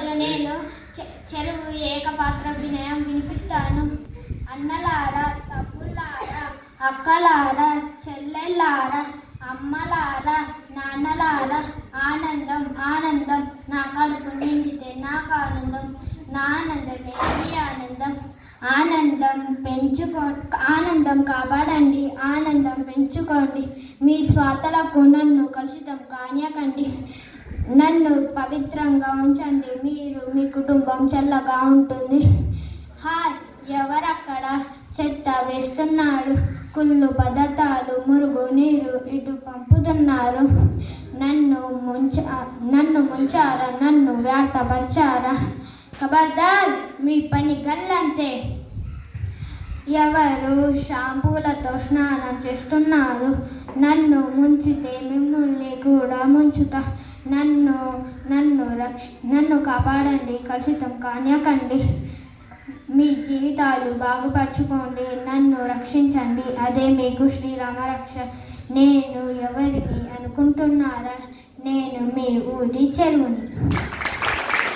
నేను చె- చెరువు ఏకపాత్ర వినయం వినిపిస్తాను. అన్నలారా తమ్ముళ్ళార అక్కలారా చెల్లెళ్ళార అమ్మలారా నాన్నలారా ఆనందం ఆనందం నా కడుపు నిండితే నాకు ఆనందం నా ఆనందమే మీ ఆనందం. ఆనందం పెంచుకో ఆనందం కాపాడండి ఆనందం పెంచుకోండి. మీ స్వాతలకు నన్ను కలుషితం కానియకండి. నన్ను పవిత్రంగా ఉంచండి. మీరు మీ కుటుంబం చల్లగా ఉంటుంది. హాయ్ ఎవరక్కడ చెత్త వేస్తున్నారు కుళ్ళు పదార్థాలు మురుగు నీరు ఇటు పంపుతున్నారు. నన్ను ముంచ నన్ను ముంచారా? నన్ను వ్యర్థపరిచారా? ఖబర్దార్ మీ పని గల్లంతే. ఎవరు షాంపూలతో స్నానం చేస్తున్నారు? నన్ను ముంచితే మిమ్మల్ని కూడా ముంచుతా. నన్ను నన్ను రక్ష నన్ను కాపాడండి కలుషితం కానియకండి. మీ జీవితాలు బాగుపరచుకోండి నన్ను రక్షించండి. అదే మీకు శ్రీరామ రక్ష నేను ఎవరిని అనుకుంటున్నారా? నేను మీ ఊరి చెరువుని.